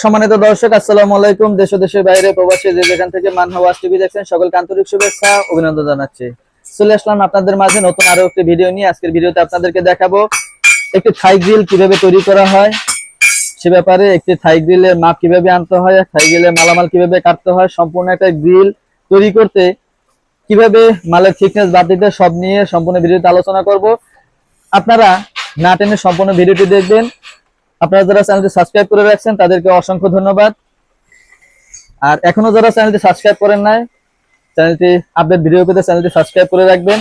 সম্মানিত দর্শক, আসসালামু আলাইকুম। দেশ দেশের বাইরে প্রবাসী যে যেখান থেকে মান হাওয়াজ টিভি দেখছেন, সকলকে আন্তরিক শুভেচ্ছা, অভিনন্দন জানাচ্ছি। চলে আসলাম আপনাদের মাঝে নতুন আরও একটি ভিডিও নিয়ে। আজকের ভিডিওতে আপনাদেরকে দেখাবো একটি থাই গ্রিল কীভাবে তৈরি করা হয়। সে ব্যাপারে একটি থাই গ্রিলের মাপ কীভাবে আনতে হয় থাই গ্রিলের মালামাল কীভাবে কাটতে হয়, সম্পূর্ণ একটা গ্রিল তৈরি করতে কীভাবে মালের থিকনেস বাদ দিতে সব নিয়ে সম্পূর্ণ ভিডিওতে আলোচনা করব। আপনারা না টেনে সম্পূর্ণ ভিডিওটি দেখবেন। আপনারা যারা চ্যানেলটি সাবস্ক্রাইব করে রাখছেন, তাদেরকে অসংখ্য ধন্যবাদ। আর এখনও যারা চ্যানেলটি সাবস্ক্রাইব করেন নাই, চ্যানেলটি আপডেট ভিডিও পেতে চ্যানেলটি সাবস্ক্রাইব করে রাখবেন।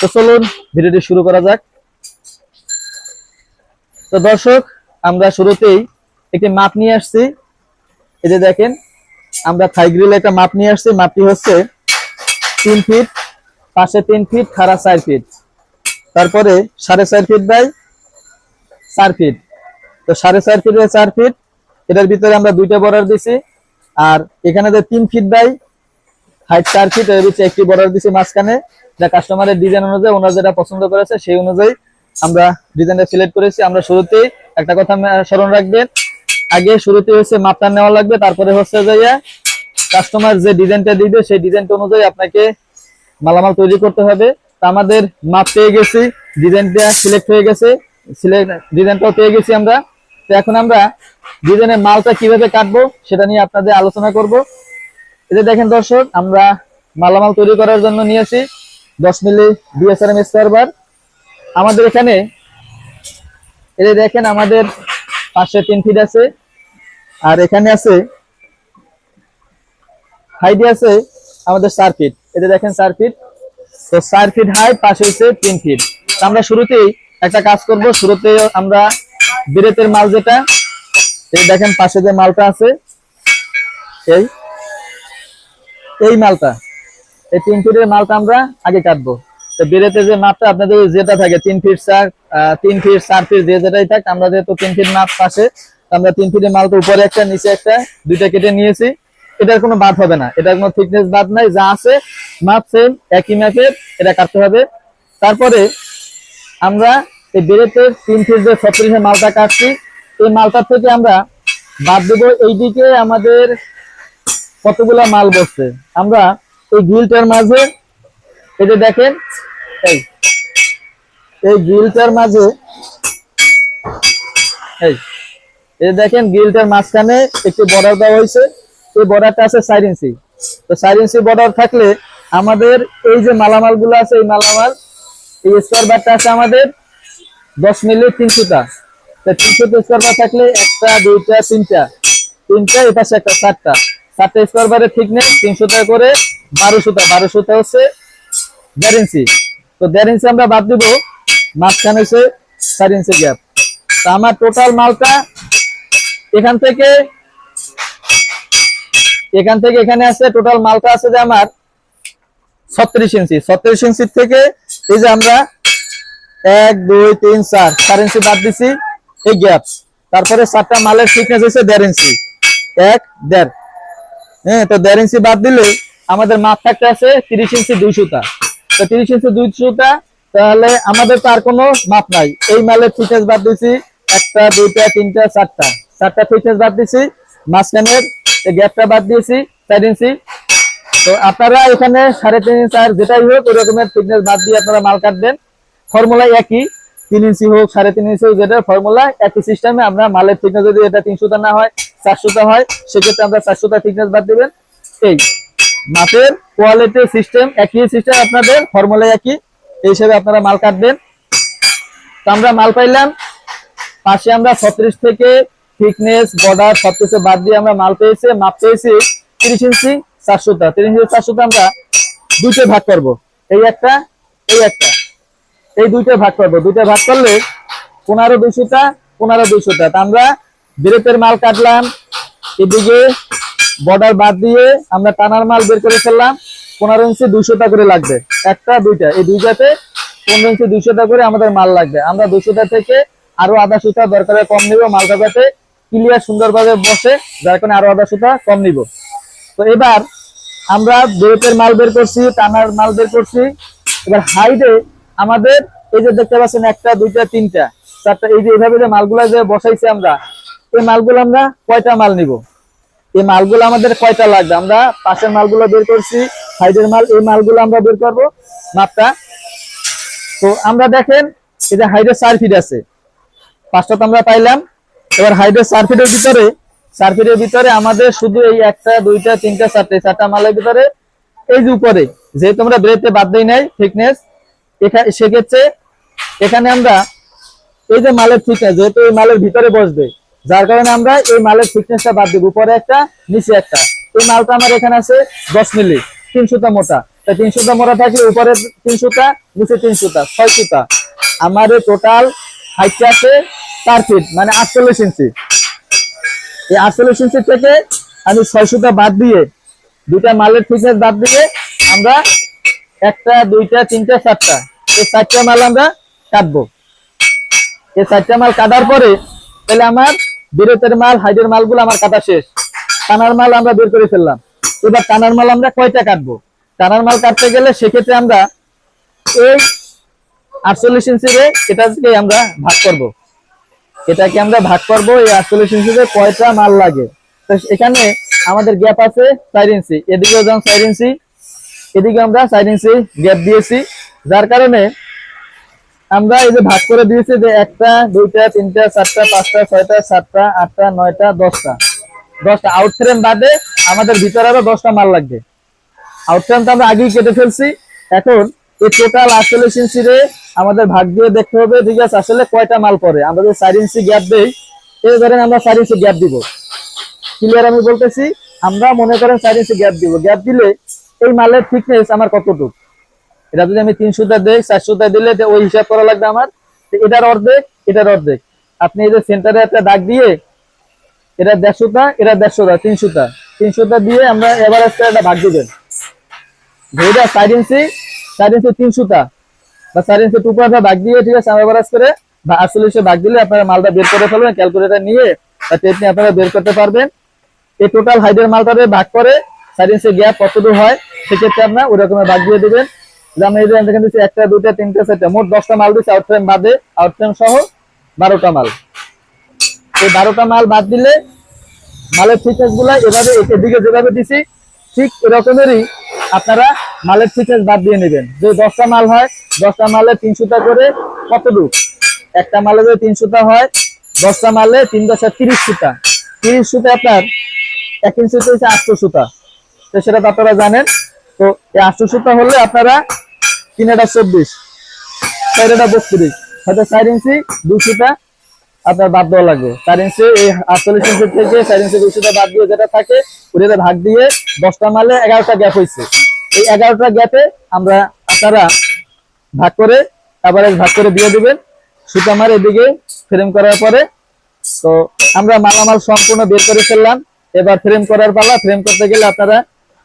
তো চলুন, ভিডিওটি শুরু করা যাক। তো দর্শক, আমরা শুরুতেই একটি মাপ নিয়ে আসছি। এই যে দেখেন, আমরা থাই গ্রিলে একটা মাপ নিয়ে আসছি। মাপটি হচ্ছে তিন ফিট, পাশে তিন ফিট, খাড়া চার ফিট। তারপরে সাড়ে চার ফিট বাই চার ফিট। তো সাড়ে চার ফিট চার ফিট এটার ভিতরে আমরা দুইটা বর্ডার দিছি। আর এখানে যে তিন ফিট বাই হাইট চার ফিট এর ভিতরে একটি বর্ডার দিছি মাঝখানে। যা কাস্টমারের ডিজাইন অনুযায়ী, ওনারা যেটা পছন্দ করেছে, সেই অনুযায়ী আমরা ডিজাইনটা সিলেক্ট করেছি। আমরা শুরুতেই একটা কথা স্মরণ রাখবেন, আগে শুরুতে হচ্ছে মাপটা নেওয়া লাগবে, তারপরে হচ্ছে যাইয়া কাস্টমার যে ডিজাইনটা দিবে, সেই ডিজাইনটা অনুযায়ী আপনাকে মালামাল তৈরি করতে হবে। তা আমাদের মাপ পেয়ে গেছি ডিজাইনটা সিলেক্ট হয়ে গেছে সিলেক্ট ডিজাইনটাও পেয়ে গেছি আমরা। তো এখন আমরা ডিজাইনের মালটা কীভাবে কাটবো সেটা নিয়ে আপনাদের আলোচনা করব। এই যে দেখেন দর্শক, আমরা মালামাল তৈরি করার জন্য নিয়েছি দশ মিলি ডিএসআরএম স্কোয়ার বার আমাদের এখানে, এই যে দেখেন আমাদের পাশে তিন ফিট আছে, আর এখানে আছে হাইডে আছে আমাদের চার ফিট এটা দেখেন চার ফিট তো চার ফিট হাই পাশে হচ্ছে তিন ফিট আমরা শুরুতেই একটা কাজ করব শুরুতে আমরা বিরেতের মাল যেটা, এই দেখেন পাশে যে মালটা আছে, এই এই মালটা, এই তিন ফিটের মালটা আমরা আগে কাটবো। তো বিরেতে যে মাপটা আপনাদের যেটা থাকে, তিন ফিট চার তিন ফিট চার ফিট যে যেটাই থাক, আমরা যেহেতু তিন ফিট মাপ পাশে, আমরা তিন ফিটের মালটা উপরে একটা, নিচে একটা, দুইটা কেটে নিয়েছি। এটার কোনো বাদ হবে না, এটার কোনো থিকনেস বাদ নাই, যা আছে, মাপ সেম একই ম্যাপের এটা কাটতে হবে। তারপরে আমরা এই বেরেতের তিন ফিট যে ছত্রিশের মালটা কাটছি। এই মালটার থেকে আমরা বাদ দেবো এইদিকে আমাদের কতগুলা মাল বসছে। আমরা এই গ্রিলটার মাঝে, এই যে দেখেন, এই এই গ্রিলটার মাঝে, এই এই দেখেন গ্রিলটার মাঝখানে একটি বর্ডার দেওয়া হয়েছে। এই বর্ডারটা আছে চার ইঞ্চি। তো চার ইঞ্চি বর্ডার থাকলে আমাদের এই যে মালামালগুলো আছে, এই মালামাল, এই স্কোয়ার বারটা আছে আমাদের দশ মিলি তিনশোটা তো তিনশো স্কোয়ার বার থাকলে একটা, দুইটা, তিনটা। তিনটা পাশে একটা, চারটা। চারটা স্কোয়ার বারের ঠিক নেই তিনশোটা করে বারোশোটা বারোশোটা হচ্ছে দেড় ইঞ্চি। তো দেড় ইঞ্চি আমরা বাদ দিব, মাঝখানে হচ্ছে চার ইঞ্চি গ্যাপ তা আমার টোটাল মালটা এখান থেকে এখান থেকে এখানে আছে টোটাল মালটা আছে যে আমার ছত্রিশ ইঞ্চি। ছত্রিশ ইঞ্চির থেকে এই যে আমরা এক, দুই, তিন, চার। চার ইঞ্চি বাদ দিছি, এই গ্যাপ তারপরে চারটা মালের থিকনেস হচ্ছে দেড় ইঞ্চি। এক, দেড়। হ্যাঁ তো দেড় ইঞ্চি বাদ দিলে আমাদের মাপ থাকতে আছে তিরিশ ইঞ্চি দুইশোটা তো তিরিশ ইঞ্চি দুইশোটা তাহলে আমাদের তো আর কোনো মাপ নাই। এই মালের থিকনেস বাদ দিছি, একটা, দুইটা, তিনটা, চারটা। চারটা থিকনেস বাদ দিছি, মাঝখানের গ্যাপটা বাদ দিয়েছি, চার ইঞ্চি। তো আপনারা এখানে সাড়ে তিন আর যেটাই হোক, ওই রকমের থিকনেস বাদ দিয়ে আপনারা মাল কাটবেন। ফর্মুলা একই, তিন ইঞ্চি হোক, সাড়ে তিন ইঞ্চি হোক যেটা ফর্মুলা একই সিস্টেমে আমরা মালের থিকনেস যদি এটা তিনশোটা না হয়, চারশোটা হয়, সেক্ষেত্রে আমরা চারশোটা থিকনেস বাদ দিবেন। এই মাপের কোয়ালিটি সিস্টেম একই সিস্টেম আপনাদের, ফর্মুলা একই, এই হিসেবে আপনারা মাল কাটবেন। তো আমরা মাল পাইলাম। পাশে আমরা ছত্রিশ থেকে থিকনেস বর্ডার সবকিছু বাদ দিয়ে আমরা মাল পেয়েছি, মাপ পেয়েছি তিরিশ ইঞ্চি, চারশোটা। তিরিশ ইঞ্চি, চারশোটা আমরা দুইটা ভাগ করব। এই একটা এই একটা। এই দুইটা ভাগ করব। দুইটা ভাগ করলে পনেরো দুইশোটা পনেরো দুইশোটা। তা আমরা ব্রেকের মাল কাটলাম, এদিকে বর্ডার বাদ দিয়ে আমরা টানার মাল বের করে ফেললাম, পনেরো ইঞ্চি দুইশোটা করে লাগবে। একটা, দুইটা। এই দুইটাতে পনেরো ইঞ্চি দুইশোটা করে আমাদের মাল লাগবে। আমরা দুইশোটা থেকে আরও আধা সুতা দরকারে কম নিব মালটা যাতে ক্লিয়ার সুন্দরভাবে বসে, যার কারণে আরও আধা সুতা কম নিব। তো এবার আমরা বেরেটের মাল বের করছি, টানার মাল বের করছি। এবার হাইডে আমাদের এই যে দেখতে পাচ্ছেন একটা, দুইটা, তিনটা, চারটা, এই যে এইভাবে যে মালগুলা যে বসাইছি আমরা, এই মালগুলো আমরা কয়টা মাল নিব? এই মালগুলো আমাদের কয়টা লাগবে? আমরা পাশের মালগুলো বের করছি, সাইডের মাল, এই মালগুলো আমরা বের করব। মাপটা? তো আমরা দেখেন যে হাইডের চার ফিট আছে। পাঁচটা তো আমরা পাইলাম। এবার হাইডের চার ফিটের ভিতরে চার ফিটের ভিতরে আমাদের শুধু এই একটা, দুইটা, তিনটা, চারটে চারটা মালের ভিতরে, এই যে উপরে, যেহেতু আমরা ব্রেতে বাদ দিই নাই থিকনেস সেক্ষেত্রে এখানে আমরা এই যে মালের থিকনেস যেহেতু এই মালের ভিতরে বসবে, যার কারণে আমরা এই মালের থিকনেসটা বাদ দিব। উপরে একটা, নিচে একটা। এই মালটা আমার এখানে আছে দশ মিলি, তিন সুতা মোটা। তা তিন সুতা মোটা থাকলে উপরে তিন সুতা, নিচে তিন সুতা, ছয় সুতা। আমার টোটাল হাইটটা আছে চার ফিট মানে আটচল্লিশ ইঞ্চি। এই আটচল্লিশ ইঞ্চি থেকে আমি ছয় সুতা বাদ দিয়ে, দুইটা মালের থিকনেস বাদ দিয়ে আমরা একটা, দুইটা, তিনটা, চারটা এই চারটা মাল আমরা কাটবো। এই চারটা মাল কাটার পরে তাহলে আমার বিরতের মাল, হাইডের মালগুলো আমার কাটা শেষ। টানার মাল আমরা বের করে ফেললাম। এবার টানার মাল আমরা কয়টা কাটবো? টানার মাল কাটতে গেলে সেক্ষেত্রে আমরা এই আটচল্লিশ ইঞ্চিরে এটাকে আমরা ভাগ করব। এটাকে আমরা ভাগ করব, এই আটচল্লিশ ইঞ্চিতে কয়টা মাল লাগে? তো এখানে আমাদের গ্যাপ আছে চার ইঞ্চি। এদিকেও যেমন চার ইঞ্চি, এদিকে আমরা চার ইঞ্চি গ্যাপ দিয়েছি। যার কারণে আমরা এই যে ভাগ করে দিয়েছি যে একটা, দুইটা, তিনটা, চারটা, পাঁচটা, ছয়টা, সাতটা, আটটা, নয়টা, দশটা। দশটা আউট ফ্রেম বাদে আমাদের ভিতরে আরও দশটা মাল লাগবে। আউট ফ্রেম তো আমরা আগেই কেটে ফেলছি। এখন এই টোটাল আটচল্লিশ ইঞ্চিরে আমাদের ভাগ দিয়ে দেখতে হবে, ঠিক আছে? আসলে কয়টা মাল পরে আমরা যদি চার ইঞ্চি গ্যাপ দেই, এই ধরেন আমরা চার ইঞ্চি গ্যাপ দিব। ক্লিয়ার আমি বলতেছি, আমরা মনে করেন চার ইঞ্চি গ্যাপ দিব। গ্যাপ দিলে এই মালের থিকনেস আমার কতটুকু? এটা যদি আমি তিন সুতা দেই, চার দিলে ওই হিসাব করা লাগবে আমার এটার অর্ধেক এটার অর্ধেক। আপনি এই যে সেন্টারে একটা দাগ দিয়ে, এটা দেড়শোটা এটা দেড়শোটা তিনশোটা তিন সুতা। তিন সুতা দিয়ে আমরা এভারেজ একটা ভাগ দিবেন। যেটা চার ইঞ্চি চার ইঞ্চি তিন সুতা। বা চার ইঞ্চি টু পয়েন্ট ভাগ দিয়ে, ঠিক আছে এভারেজ করে বা আটচল্লিশে ভাগ দিলে আপনারা মালটা বের করে ফেলবেন, ক্যালকুলেটার নিয়ে বা টেপ নিয়ে আপনারা বের করতে পারবেন। এই টোটাল হাইডের মালটারে ভাগ করে চার ইঞ্চি গ্যাপ কতটুকু হয়, সেক্ষেত্রে আপনার ওই রকমের ভাগ দিয়ে দিবেন। যেমন এই মোট দশটা মাল সহ বারোটা মাল। বারোটা মাল বাদ দিলে মালেরগুলা ঠিক আপনারা মালের থিকনেস বাদ দিয়ে নেবেন। যে দশটা মাল হয়, দশটা মালে তিন সুতা করে কতটুক? একটা মালে যদি তিন সুতা হয়, দশটা মালে তিন দশটা তিরিশ সুতা। তিরিশ সুতা আপনার, এক ইঞ্চি হচ্ছে আটশো সুতা। তো সেটা তো আপনারা জানেন। তো এই আটশো সুতা হলে আপনারা তিন এটা চব্বিশ। চার এটা বত্রিশ। হয়তো চার ইঞ্চি সুতা আপনার বাদ দেওয়া লাগবে। চার ইঞ্চি, এই আটচল্লিশ ইঞ্চি থেকে চার ইঞ্চি সুতা বাদ দিয়ে যেটা থাকে, ওটাতে ভাগ দিয়ে দশটা মালে এগারোটা গ্যাপ হয়েছে এই এগারোটা গ্যাপে আমরা আপনারা ভাগ করে অ্যাভারেজ ভাগ করে দিয়ে দিবেন। সুতা মার এদিকে ফ্রেম করার পরে, তো আমরা মালামাল সম্পূর্ণ বের করে ফেললাম। এবার ফ্রেম করার পালা ফ্রেম করতে গেলে আপনারা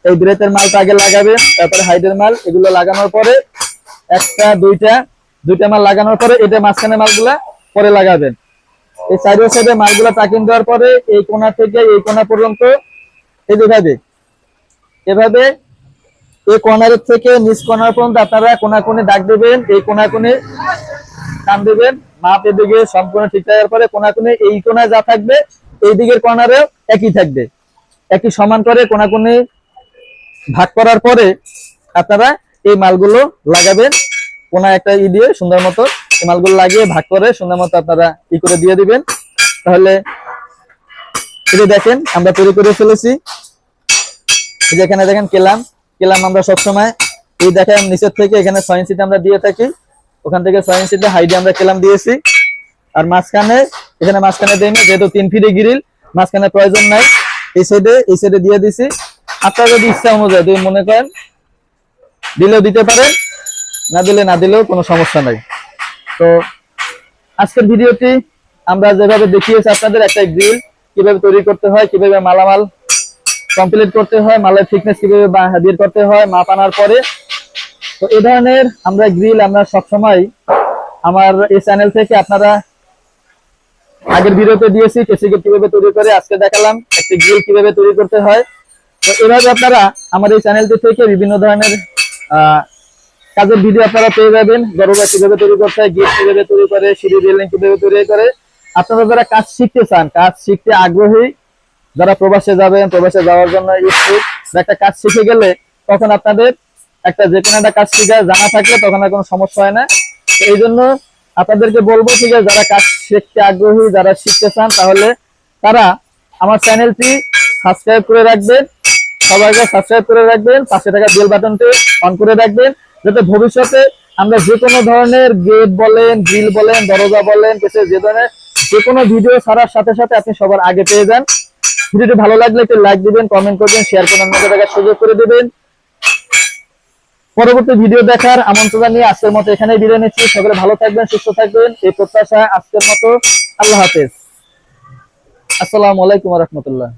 এই ব্রেতের মালটা আগে লাগাবেন, তারপরে হাইডের মাল, এগুলো লাগানোর পরে একটা, দুইটা দুইটা মাল লাগানোর পরে এটা মাঝখানে মালগুলা পরে লাগাবেন। এই সাইডে সাইডে মালগুলা টাকিং দেওয়ার পরে এই কোণা থেকে এই কোণা পর্যন্ত, এই এভাবে এই কর্নারের থেকে নিচ কর্নার পর্যন্ত আপনারা কোনা কোণে দাগ দেবেন, এই কোনা কোণে টান দেবেন, মাপ এদিকে সম্পূর্ণ ঠিক থাকার পরে কোনা কোণে এই কোনায় যা থাকবে, এই দিকের কর্নারেও একই থাকবে। একই সমান করে কোনা কোণে ভাগ করার পরে আপনারা এই মালগুলো লাগাবেন। কোনা একটা ই দিয়ে সুন্দর মতো এই মালগুলো লাগিয়ে ভাগ করে সুন্দর মতো আপনারা ই করে দিয়ে দিবেন। তাহলে এটা দেখেন, আমরা তৈরি করে ফেলেছি। এই যে এখানে দেখেন কেলাম। কেলাম আমরা সবসময় এই দেখেন নিচের থেকে এখানে ছয় ইঞ্চিতে আমরা দিয়ে থাকি। ওখান থেকে ছয় ইঞ্চিতে হাইডে আমরা কেলাম দিয়েছি। আর মাঝখানে, এখানে মাঝখানে দেয়নি যেহেতু তিন ফিটে গিরিল মাঝখানে প্রয়োজন নাই। এই সাইডে এই সাইডে দিয়ে দিছি। আপনারা যদি ইচ্ছা অনুযায়ী মনে করেন দিলেও দিতে পারেন, না দিলে না দিলেও কোনো সমস্যা নাই। তো আজকের ভিডিওটি আমরা যেভাবে দেখিয়েছি, আপনাদের একটা গ্রিল কীভাবে তৈরি করতে হয়, কীভাবে মালামাল কমপ্লিট করতে হয়, মালের ফিটনেস কীভাবে বের করতে হয়, মাপ আনার পরে। তো এই ধরনের আমরা গ্রিল আমরা সবসময় আমার এই চ্যানেল থেকে আপনারা আগের ভিডিওতে দিয়েছি, কেসি গেট কীভাবে তৈরি করে আজকে দেখালাম, একটি গ্রিল কীভাবে তৈরি করতে হয়। তো এভাবে আপনারা আমার এই চ্যানেলটি থেকে বিভিন্ন ধরনের কাজের ভিডিও আপনারা পেয়ে যাবেন। গরুরা কীভাবে তৈরি করতে হয় গেট কীভাবে তৈরি করে, সিঁড়ি রেলিং কীভাবে তৈরি করে। আপনারা যারা কাজ শিখতে চান, কাজ শিখতে আগ্রহী, যারা প্রবাসে যাবেন, প্রবাসে যাওয়ার জন্য ইচ্ছুক একটা কাজ শিখে গেলে তখন আপনাদের একটা যে কোনো একটা কাজ শিখে জানা থাকলে তখন আর কোনো সমস্যা হয় না। এই জন্য আপনাদেরকে বলব ঠিক আছে, যারা কাজ শিখতে আগ্রহী, যারা শিখতে চান, তাহলে তারা আমার চ্যানেলটি সাবস্ক্রাইব করে রাখবেন। সবাইকে সাবস্ক্রাইব করে রাখবেন, পাশে থাকা বেল বাটনটি অন করে রাখবেন, যাতে ভবিষ্যতে আমরা যে কোনো ধরনের গেট বলেন গ্রিল বলেন, দরজা বলেন, কিছু যে ধরনের যে কোনো ভিডিও ছাড়ার সাথে সাথে আপনি সবার আগে পেয়ে যান। ভিডিওটি ভালো লাগলে একটু লাইক দিবেন কমেন্ট করবেন শেয়ার করে অন্যকে দেখার সুযোগ করে দিবেন। পরবর্তী ভিডিও দেখার আমন্ত্রণ জানিয়ে আজকের মতো এখানেই বিদায় নিচ্ছি। সকলে ভালো থাকবেন, সুস্থ থাকবেন। এই প্রত্যাশা আজকের মতো আল্লাহ হাফেজ। আসসালামু আলাইকুম রহমতুল্লাহ।